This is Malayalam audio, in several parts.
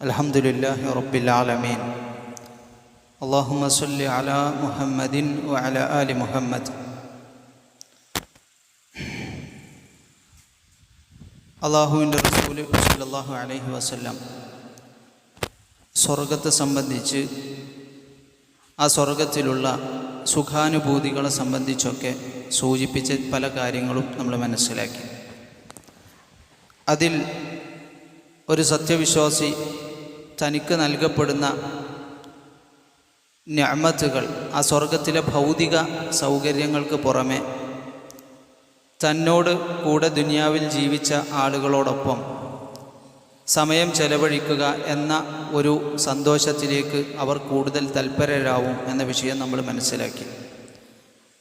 الحمد لله رب العالمين اللهم صل على محمد وعلى آل محمد അള്ളാഹുവിൻ്റെ റസൂൽ സല്ലല്ലാഹു അലൈഹി വസല്ലം സ്വർഗത്തെ സംബന്ധിച്ച് ആ സ്വർഗത്തിലുള്ള സുഖാനുഭൂതികളെ സംബന്ധിച്ചൊക്കെ സൂചിപ്പിച്ച പല കാര്യങ്ങളും നമ്മൾ മനസ്സിലാക്കി അതിൽ ഒരു സത്യവിശ്വാസി തനിക്ക് നൽകപ്പെടുന്ന ഞാമത്തുകൾ ആ സ്വർഗത്തിലെ ഭൗതിക സൗകര്യങ്ങൾക്ക് പുറമെ തന്നോട് കൂടെ ദുനിയാവിൽ ജീവിച്ച ആളുകളോടൊപ്പം സമയം ചെലവഴിക്കുക എന്ന ഒരു സന്തോഷത്തിലേക്ക് അവർ കൂടുതൽ തൽപരരാവും എന്ന വിഷയം നമ്മൾ മനസ്സിലാക്കി.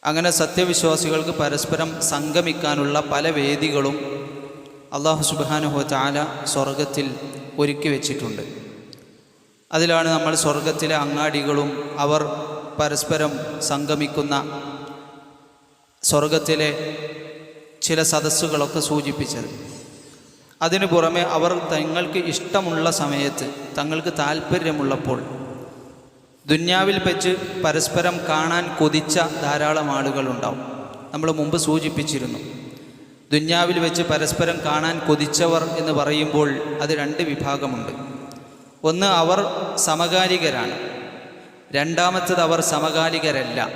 അങ്ങനെ സത്യവിശ്വാസികൾക്ക് പരസ്പരം സംഗമിക്കാനുള്ള പല വേദികളും അള്ളാഹു സുബാനുഹോ താല സ്വർഗത്തിൽ ഒരുക്കി വെച്ചിട്ടുണ്ട്. അതിലാണ് നമ്മൾ സ്വർഗത്തിലെ അങ്ങാടികളും അവർ പരസ്പരം സംഗമിക്കുന്ന സ്വർഗത്തിലെ ചില സദസ്സുകളൊക്കെ സൂചിപ്പിച്ചത്. അതിനു പുറമെ അവർ തങ്ങൾക്ക് ഇഷ്ടമുള്ള സമയത്ത് തങ്ങൾക്ക് താല്പര്യമുള്ളപ്പോൾ ദുന്യാവിൽ വെച്ച് പരസ്പരം കാണാൻ കൊതിച്ച ധാരാളം ആളുകളുണ്ടാവും നമ്മൾ മുമ്പ് സൂചിപ്പിച്ചിരുന്നു. ദുന്യാവിൽ വെച്ച് പരസ്പരം കാണാൻ കൊതിച്ചവർ എന്ന് പറയുമ്പോൾ അത് രണ്ട് വിഭാഗമുണ്ട്. ഒന്ന് അവർ സമകാലികരാണ്. രണ്ടാമത്തത് അവർ സമകാലികരല്ല.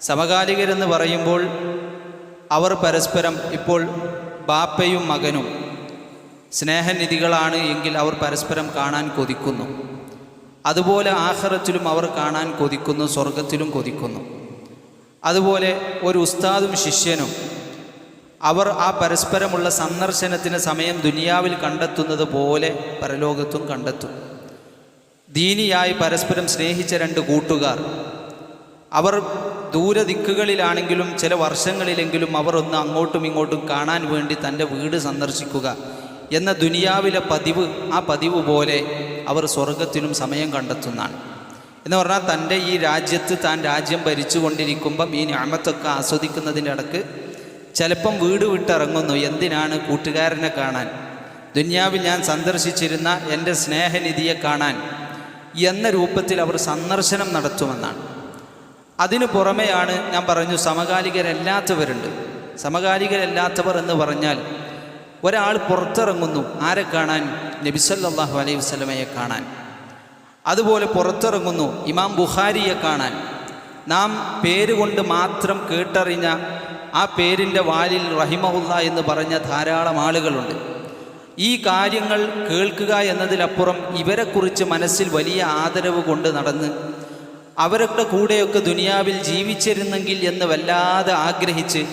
സമകാലികരെന്ന് പറയുമ്പോൾ അവർ പരസ്പരം ഇപ്പോൾ ബാപ്പയും മകനും. സ്നേഹനിധികളാണ് എങ്കിൽ അവർ പരസ്പരം കാണാൻ കൊതിക്കുന്നു. അതുപോലെ ആഹ്റത്തിലും അവർ കാണാൻ കൊതിക്കുന്നു സ്വർഗത്തിലും കൊതിക്കുന്നു. അതുപോലെ ഒരു ഉസ്താദും ശിഷ്യനും അവർ ആ പരസ്പരമുള്ള സന്ദർശനത്തിന് സമയം ദുനിയാവിൽ കണ്ടെത്തുന്നത് പോലെ പരലോകത്തും കണ്ടെത്തും. ദീനിയായി പരസ്പരം സ്നേഹിച്ച രണ്ട് കൂട്ടുകാർ. അവർ ദൂരദിക്കുകളിലാണെങ്കിലും ചില വർഷങ്ങളിലെങ്കിലും അവർ ഒന്ന് അങ്ങോട്ടും ഇങ്ങോട്ടും കാണാൻ വേണ്ടി തന്റെ വീട് സന്ദർശിക്കുക എന്ന ദുനിയാവിലെ പതിവ് ആ പതിവ് പോലെ അവർ സ്വർഗത്തിനും സമയം കണ്ടെത്തുന്നതാണ്. എന്ന് പറഞ്ഞാൽ തന്റെ ഈ രാജ്യത്ത് താൻ രാജ്യം ഭരിച്ചു കൊണ്ടിരിക്കുമ്പം ഈ ഞാമത്തൊക്കെ ആസ്വദിക്കുന്നതിന്റെ ഇടയ്ക്ക് ചിലപ്പം വീട് വിട്ടിറങ്ങുന്നു. എന്തിനാണ് കൂട്ടുകാരനെ കാണാൻ? ദുന്യാവിൽ ഞാൻ സന്ദർശിച്ചിരുന്ന എന്റെ സ്നേഹനിധിയെ കാണാൻ എന്ന രൂപത്തിൽ അവർ സന്ദർശനം നടത്തുമെന്നാണ്. അതിനു പുറമെയാണ് ഞാൻ പറഞ്ഞു സമകാലികരല്ലാത്തവരുണ്ട്. സമകാലികരല്ലാത്തവർ എന്ന് പറഞ്ഞാൽ ഒരാൾ പുറത്തിറങ്ങുന്നു. ആരെ കാണാൻ? നബിസല്ലാഹു അലൈഹി വസ്ലമയെ കാണാൻ. അതുപോലെ പുറത്തിറങ്ങുന്നു ഇമാം ബുഖാരിയെ കാണാൻ. നാം പേരുകൊണ്ട് മാത്രം കേട്ടറിഞ്ഞ ആ പേരിന്റെ വാലിൽ റഹിമഹുല്ല എന്ന് പറഞ്ഞ ധാരാളം ആളുകളുണ്ട്. ഈ കാര്യങ്ങൾ കേൾക്കുക എന്നതിലപ്പുറം ഇവരെക്കുറിച്ച് മനസ്സിൽ വലിയ ആദരവ് കൊണ്ട് നടന്ന് അവരുടെ കൂടെയൊക്കെ ദുനിയാവിൽ ജീവിച്ചിരുന്നെങ്കിൽ എന്ന് വല്ലാതെ ആഗ്രഹിച്ച്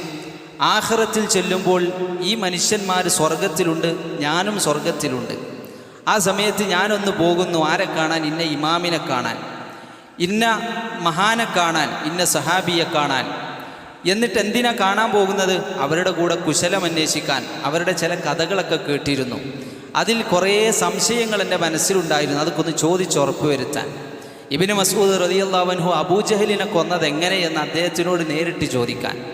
ആഹ്റത്തിൽ ചെല്ലുമ്പോൾ ഈ മനുഷ്യന്മാർ സ്വർഗത്തിലുണ്ട് ഞാനും സ്വർഗത്തിലുണ്ട്. ആ സമയത്ത് ഞാനൊന്ന് പോകുന്നു ആരെ കാണാൻ? ഇന്ന ഇമാമിനെ കാണാൻ. ഇന്ന മഹാനെ കാണാൻ ഇന്ന സഹാബിയെ കാണാൻ. എന്നിട്ട് എന്തിനാ കാണാൻ പോകുന്നത്? അവരുടെ കൂടെ കുശലം അന്വേഷിക്കാൻ. അവരുടെ ചില കഥകളൊക്കെ കേട്ടിരുന്നു. അതിൽ കുറേ സംശയങ്ങൾ എന്റെ മനസ്സിലുണ്ടായിരുന്നു. അതൊക്കെ ചോദിച്ചുറപ്പ് വരുത്താൻ ഇബിന് മസൂദ് റതിയല്ലാവൻഹു അബൂജഹലിനെ കൊന്നത് എങ്ങനെയെന്ന് അദ്ദേഹത്തിനോട് നേരിട്ട് ചോദിക്കാൻ.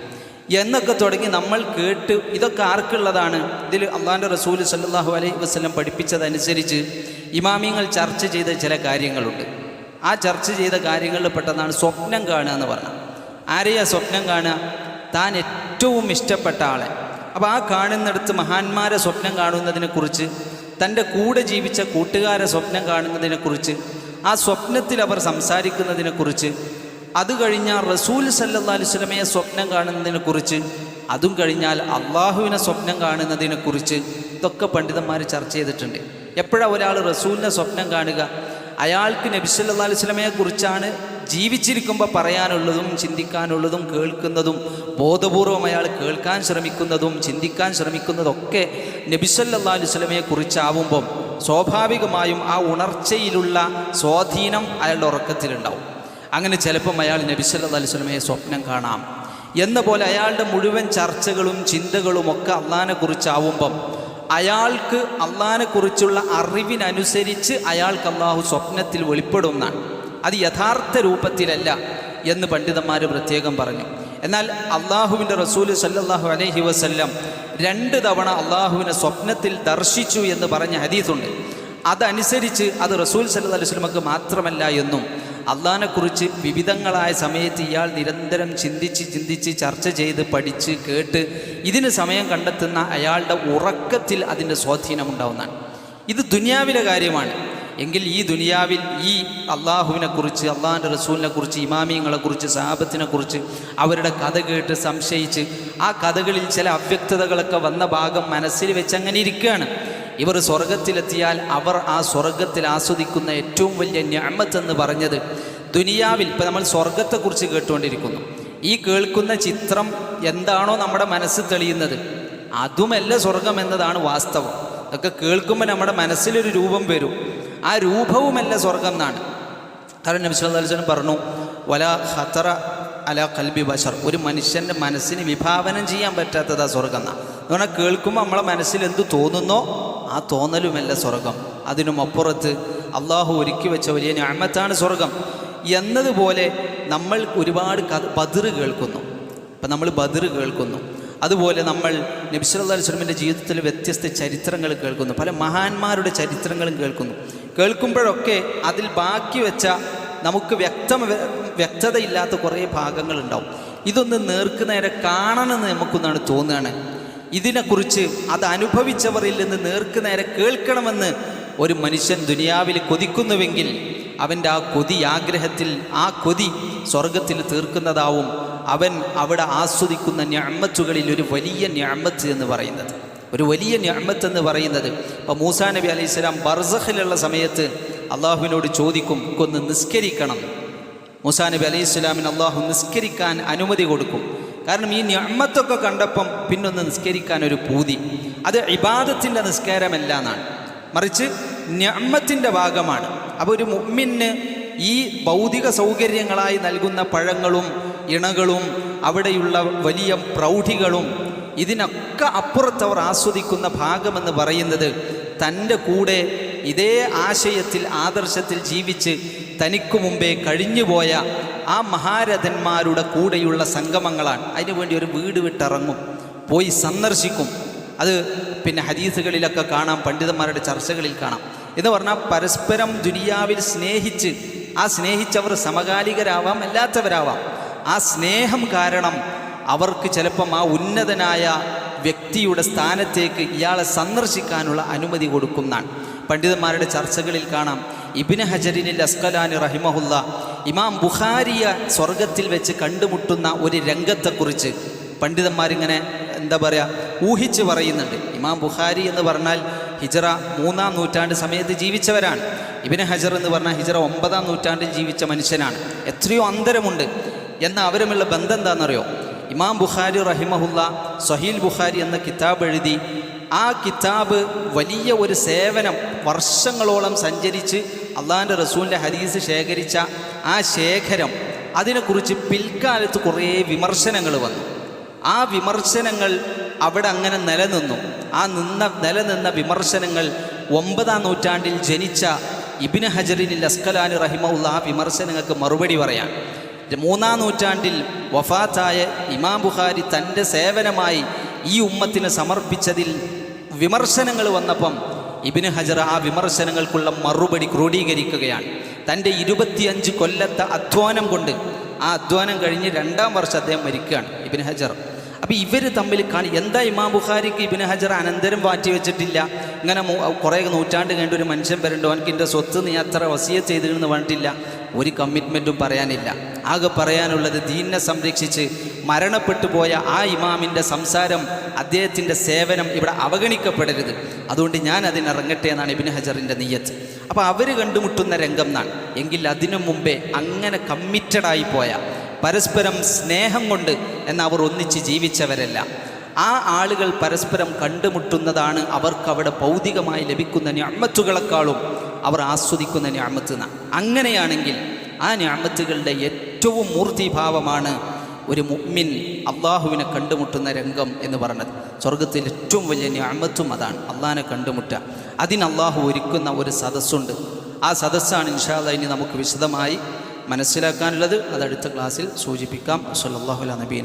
എന്നൊക്കെ തുടങ്ങി നമ്മൾ കേട്ട് ഇതൊക്കെ ആർക്കുള്ളതാണ്? ഇതിൽ അള്ളാഹാന്റെ റസൂൽ സല്ലാഹു അലൈഹി വസ്ലം പഠിപ്പിച്ചതനുസരിച്ച് ഇമാമിങ്ങൾ ചർച്ച ചെയ്ത ചില കാര്യങ്ങളുണ്ട്. ആ ചർച്ച ചെയ്ത കാര്യങ്ങളിൽ പെട്ടതാണ് സ്വപ്നം കാണുക എന്ന് പറഞ്ഞത്. ആരെയാ സ്വപ്നം കാണുക? താൻ ഏറ്റവും ഇഷ്ടപ്പെട്ട ആളെ. അപ്പോൾ ആ കാണുന്നിടത്ത് മഹാന്മാരെ സ്വപ്നം കാണുന്നതിനെക്കുറിച്ച് തന്റെ കൂടെ ജീവിച്ച കൂട്ടുകാരെ സ്വപ്നം കാണുന്നതിനെക്കുറിച്ച് ആ സ്വപ്നത്തിൽ അവർ സംസാരിക്കുന്നതിനെക്കുറിച്ച് അത് കഴിഞ്ഞാൽ റസൂൽ സല്ലാ അലുസ്ലമയെ സ്വപ്നം കാണുന്നതിനെക്കുറിച്ച് അതും കഴിഞ്ഞാൽ അള്ളാഹുവിനെ സ്വപ്നം കാണുന്നതിനെക്കുറിച്ച് ഇതൊക്കെ പണ്ഡിതന്മാർ ചർച്ച ചെയ്തിട്ടുണ്ട്. എപ്പോഴാണ് ഒരാൾ റസൂലിനെ സ്വപ്നം കാണുക? അയാൾക്ക് നബിസല്ലാ അലുസ്ലമയെ കുറിച്ചാണ് ജീവിച്ചിരിക്കുമ്പോൾ പറയാനുള്ളതും ചിന്തിക്കാനുള്ളതും കേൾക്കുന്നതും ബോധപൂർവം അയാൾ കേൾക്കാൻ ശ്രമിക്കുന്നതും ചിന്തിക്കാൻ ശ്രമിക്കുന്നതൊക്കെ നബിസല്ലാ അലുസ്ലമയെ കുറിച്ചാവുമ്പം സ്വാഭാവികമായും ആ ഉണർച്ചയിലുള്ള സ്വാധീനം അയാളുടെ ഉറക്കത്തിലുണ്ടാവും. അങ്ങനെ ചിലപ്പം അയാൾ നബിസല്ലാ അലുസ്ലമയെ സ്വപ്നം കാണാം. എന്ന പോലെ അയാളുടെ മുഴുവൻ ചർച്ചകളും ചിന്തകളും ഒക്കെ അള്ളഹാനെ കുറിച്ചാവുമ്പം അയാൾക്ക് അള്ളഹാനെ കുറിച്ചുള്ള അറിവിനനുസരിച്ച് അയാൾക്ക് അള്ളാഹു സ്വപ്നത്തിൽ വെളിപ്പെടുന്നതാണ് അത് യഥാർത്ഥ രൂപത്തിലല്ല എന്ന് പണ്ഡിതന്മാർ പ്രത്യേകം പറഞ്ഞു. എന്നാൽ അള്ളാഹുവിന്റെ റസൂൽ സല്ലാഹു അലഹി വസല്ലം രണ്ട് തവണ അള്ളാഹുവിനെ സ്വപ്നത്തിൽ ദർശിച്ചു എന്ന് പറഞ്ഞ ഹദീസുണ്ട്. അതനുസരിച്ച് അത് റസൂൽ സല്ലു അലൈഹി സ്വലമക്ക് മാത്രമല്ല എന്നും അള്ളഹാനെക്കുറിച്ച് വിവിധങ്ങളായ സമയത്ത് ഇയാൾ നിരന്തരം ചിന്തിച്ച് ചിന്തിച്ച് ചർച്ച ചെയ്ത് പഠിച്ച് കേട്ട് ഇതിന് സമയം കണ്ടെത്തുന്ന അയാളുടെ ഉറക്കത്തിൽ അതിന്റെ സ്വാധീനമുണ്ടാവുന്നതാണ്. ഇത് ദുനിയാവിലെ കാര്യമാണ്. എങ്കിൽ ഈ ദുനിയാവിൽ ഈ അള്ളാഹുവിനെക്കുറിച്ച് അള്ളാഹിന്റെ റസൂലിനെക്കുറിച്ച് ഇമാമിയങ്ങളെക്കുറിച്ച് കുറിച്ച് അവരുടെ കഥ കേട്ട് സംശയിച്ച് ആ കഥകളിൽ ചില അവ്യക്തതകളൊക്കെ വന്ന ഭാഗം മനസ്സിൽ വെച്ച് അങ്ങനെ ഇരിക്കുകയാണ്. ഇവർ സ്വർഗത്തിലെത്തിയാൽ അവർ ആ സ്വർഗത്തിൽ ആസ്വദിക്കുന്ന ഏറ്റവും വലിയ ഞാമത്ത് എന്ന് പറഞ്ഞത് ദുനിയാവിൽ ഇപ്പം നമ്മൾ സ്വർഗത്തെക്കുറിച്ച് കേട്ടുകൊണ്ടിരിക്കുന്നു. ഈ കേൾക്കുന്ന ചിത്രം എന്താണോ നമ്മുടെ മനസ്സ് തെളിയുന്നത്. അതുമല്ല സ്വർഗം എന്നതാണ് വാസ്തവം. അതൊക്കെ കേൾക്കുമ്പോൾ നമ്മുടെ മനസ്സിലൊരു രൂപം വരും. ആ രൂപവുമല്ല സ്വർഗം എന്നാണ്. കാരണം നബി സല്ലല്ലാഹു അലൈഹി വസല്ലം പറഞ്ഞു വല ഖത്തറ അല കൽബി ബഷർ ഒരു മനുഷ്യന്റെ മനസ്സിന് വിഭാവനം ചെയ്യാൻ പറ്റാത്തതാ സ്വർഗം എന്നാണ്. എന്ന് പറഞ്ഞാൽ കേൾക്കുമ്പോൾ നമ്മളെ മനസ്സിൽ എന്ത് തോന്നുന്നോ ആ തോന്നലുമല്ല സ്വർഗം. അതിനും അപ്പുറത്ത് അള്ളാഹു ഒരുക്കി വെച്ച വലിയ ഞാമത്താണ് സ്വർഗം. എന്നതുപോലെ നമ്മൾ ഒരുപാട് ബദർ കേൾക്കുന്നു. ഇപ്പം നമ്മൾ ബദർ കേൾക്കുന്നു. അതുപോലെ നമ്മൾ നബിസ്വല്ലാ സ്വലമിന്റെ ജീവിതത്തിൽ വ്യത്യസ്ത ചരിത്രങ്ങൾ കേൾക്കുന്നു. പല മഹാന്മാരുടെ ചരിത്രങ്ങളും കേൾക്കുന്നു. കേൾക്കുമ്പോഴൊക്കെ അതിൽ ബാക്കി വെച്ച നമുക്ക് വ്യക്തം വ്യക്തതയില്ലാത്ത കുറേ ഭാഗങ്ങളുണ്ടാവും. ഇതൊന്ന് നേർക്ക് നേരെ കാണണമെന്ന് നമുക്കൊന്നാണ് തോന്നുകയാണ്. ഇതിനെക്കുറിച്ച് അത് അനുഭവിച്ചവരിൽ നിന്ന് നേർക്ക് നേരെ കേൾക്കണമെന്ന് ഒരു മനുഷ്യൻ ദുനിയാവിൽ കൊതിക്കുന്നുവെങ്കിൽ അവന്റെ ആ കൊതി ആഗ്രഹത്തിൽ ആ കൊതി സ്വർഗത്തിൽ തീർക്കുന്നതാവും. അവൻ അവിടെ ആസ്വദിക്കുന്ന ഞാമത്തുകളിൽ ഒരു വലിയ ഞാമത്ത് എന്ന് പറയുന്നത്. ഒരു വലിയ ഞാമത്ത് എന്ന് പറയുന്നത്. ഇപ്പം മൂസാ നബി അലൈഹി സ്വലാം ബർസഖിലുള്ള സമയത്ത് അള്ളാഹുവിനോട് ചോദിക്കും കൊന്ന് നിസ്കരിക്കണം. മൂസാ നബി അലൈഹി സ്വലാമിന് അള്ളാഹു നിസ്കരിക്കാൻ അനുമതി കൊടുക്കും. കാരണം ഈ ഞാമത്തൊക്കെ കണ്ടപ്പം പിന്നൊന്ന് നിസ്കരിക്കാൻ ഒരു പൂതി. അത് ഇബാദത്തിന്റെ നിസ്കാരമല്ല എന്നാണ്. മറിച്ച് ഞമ്മത്തിന്റെ ഭാഗമാണ്. അപ്പോൾ ഒരു മുമ്മിന് ഈ ഭൗതിക സൗകര്യങ്ങളായി നൽകുന്ന പഴങ്ങളും ഇണകളും അവിടെയുള്ള വലിയ പ്രൗഢികളും ഇതിനൊക്കെ അപ്പുറത്തവർ ആസ്വദിക്കുന്ന ഭാഗമെന്ന് പറയുന്നത് തന്റെ കൂടെ ഇതേ ആശയത്തിൽ ആദർശത്തിൽ ജീവിച്ച് തനിക്കു മുമ്പേ കഴിഞ്ഞുപോയ ആ മഹാരഥന്മാരുടെ കൂടെയുള്ള സംഗമങ്ങളാണ്. അതിനുവേണ്ടി ഒരു വീട് വിട്ടിറങ്ങും പോയി സന്ദർശിക്കും. അത് പിന്നെ ഹദീസുകളിലൊക്കെ കാണാം പണ്ഡിതന്മാരുടെ ചർച്ചകളിൽ കാണാം. എന്ന് പറഞ്ഞാൽ പരസ്പരം ദുനിയാവിൽ സ്നേഹിച്ച് ആ സ്നേഹിച്ചവർ സമകാലികരാവാം അല്ലാത്തവരാവാം. ആ സ്നേഹം കാരണം അവർക്ക് ചിലപ്പം ആ ഉന്നതനായ വ്യക്തിയുടെ സ്ഥാനത്തേക്ക് ഇയാളെ സന്ദർശിക്കാനുള്ള അനുമതി കൊടുക്കുന്നതാണ്. പണ്ഡിതന്മാരുടെ ചർച്ചകളിൽ കാണാം. ഇബിന് ഹജറിനിൽ അസ്കലാനി റഹിമഹുല്ല ഇമാം ബുഖാരിയ സ്വർഗത്തിൽ വെച്ച് കണ്ടുമുട്ടുന്ന ഒരു രംഗത്തെക്കുറിച്ച് പണ്ഡിതന്മാരിങ്ങനെ എന്താ പറയുക ഊഹിച്ച് പറയുന്നുണ്ട്. ഇമാം ബുഖാരി എന്ന് പറഞ്ഞാൽ ഹിജറ മൂന്നാം നൂറ്റാണ്ട് സമയത്ത് ജീവിച്ചവരാണ്. ഇബിന് ഹജർ എന്ന് പറഞ്ഞാൽ ഹിജറ ഒമ്പതാം നൂറ്റാണ്ടിൽ ജീവിച്ച മനുഷ്യനാണ്. എത്രയോ അന്തരമുണ്ട്. എന്നാൽ അവരുമുള്ള ബന്ധം എന്താണെന്നറിയോ ഇമാം ബുഖാരി റഹിമഹുല്ല സഹീൽ ബുഖാരി എന്ന കിതാബ് എഴുതി ആ കിതാബ് വലിയ ഒരു സേവനം വർഷങ്ങളോളം സഞ്ചരിച്ച് അള്ളാഹാന്റെ റസൂലിന്റെ ഹദീസ് ശേഖരിച്ച ആ ശേഖരം. അതിനെക്കുറിച്ച് പിൽക്കാലത്ത് കുറേ വിമർശനങ്ങൾ വന്നു. ആ വിമർശനങ്ങൾ അവിടെ അങ്ങനെ നിലനിന്നു. ആ നിന്ന നിലനിന്ന വിമർശനങ്ങൾ ഒമ്പതാം നൂറ്റാണ്ടിൽ ജനിച്ച ഇബിന് ഹജറിനിൽ അസ്കലാനി റഹിമുള്ള ആ വിമർശനങ്ങൾക്ക് മറുപടി പറയാൻ. മൂന്നാം നൂറ്റാണ്ടിൽ വഫാത്തായ ഇമാം ബുഖാരി തന്റെ സേവനമായി ഈ ഉമ്മത്തിന് സമർപ്പിച്ചതിൽ വിമർശനങ്ങൾ വന്നപ്പം ഇബിന് ഹജർ ആ വിമർശനങ്ങൾക്കുള്ള മറുപടി ക്രോഡീകരിക്കുകയാണ്. തന്റെ ഇരുപത്തിയഞ്ച് കൊല്ലത്തെ അധ്വാനം കൊണ്ട് ആ അധ്വാനം കഴിഞ്ഞ് രണ്ടാം വർഷം അദ്ദേഹം മരിക്കുകയാണ് ഇബിന് ഹജർ. അപ്പോൾ ഇവർ തമ്മിൽ കാണി എന്താ ഇമാം ബുഖാരിക്ക് ഇബിന് ഹജർ അനന്തരം മാറ്റി വെച്ചിട്ടില്ല? ഇങ്ങനെ കുറേ നൂറ്റാണ്ട് കഴിഞ്ഞ ഒരു മനുഷ്യൻ വരണ്ടോ എനിക്ക് എന്റെ സ്വത്ത് നീ അത്ര വസിയ ചെയ്തിരുന്നു പറഞ്ഞിട്ടില്ല. ഒരു കമ്മിറ്റ്മെന്റും പറയാനില്ല. ആകെ പറയാനുള്ളത് ദീനിനെ സംരക്ഷിച്ച് മരണപ്പെട്ടു പോയ ആ ഇമാമിന്റെ സംസാരം അദ്ദേഹത്തിന്റെ സേവനം ഇവിടെ അവഗണിക്കപ്പെടരുത്. അതുകൊണ്ട് ഞാൻ അതിനിറങ്ങട്ടെ എന്നാണ് ഇബിൻ ഹജറിന്റെ നീയത്ത് അപ്പോൾ അവർ കണ്ടുമുട്ടുന്ന രംഗം എന്നാണ് എങ്കിൽ അതിനു മുമ്പേ അങ്ങനെ കമ്മിറ്റഡായി പോയ പരസ്പരം സ്നേഹം കൊണ്ട് എന്ന് അവർ ഒന്നിച്ച് ജീവിച്ചവരല്ല. ആ ആളുകൾ പരസ്പരം കണ്ടുമുട്ടുന്നതാണ് അവർക്ക് അവിടെ ഭൗതികമായി ലഭിക്കുന്ന ഞാമത്തുകളെക്കാളും അവർ ആസ്വദിക്കുന്ന ഞാമത്ത് അങ്ങനെയാണെങ്കിൽ ആ ഞാമത്തുകളുടെ ഏറ്റവും മൂർത്തിഭാവമാണ് ഒരു മുഅ്മിൻ അള്ളാഹുവിനെ കണ്ടുമുട്ടുന്ന രംഗം എന്ന് പറഞ്ഞത്. സ്വർഗത്തിൽ ഏറ്റവും വലിയ ഞാമത്തും അതാണ്. അള്ളാഹിനെ കണ്ടുമുട്ടുക. അതിന് അള്ളാഹു ഒരുക്കുന്ന ഒരു സദസ്സുണ്ട്. ആ സദസ്സാണ് ഇൻഷാല്ല ഇനി നമുക്ക് വിശദമായി മനസ്സിലാക്കാനുള്ളത്. അത് അടുത്ത ക്ലാസ്സിൽ സൂചിപ്പിക്കാം. സല്ലല്ലാഹു അലാ നബീന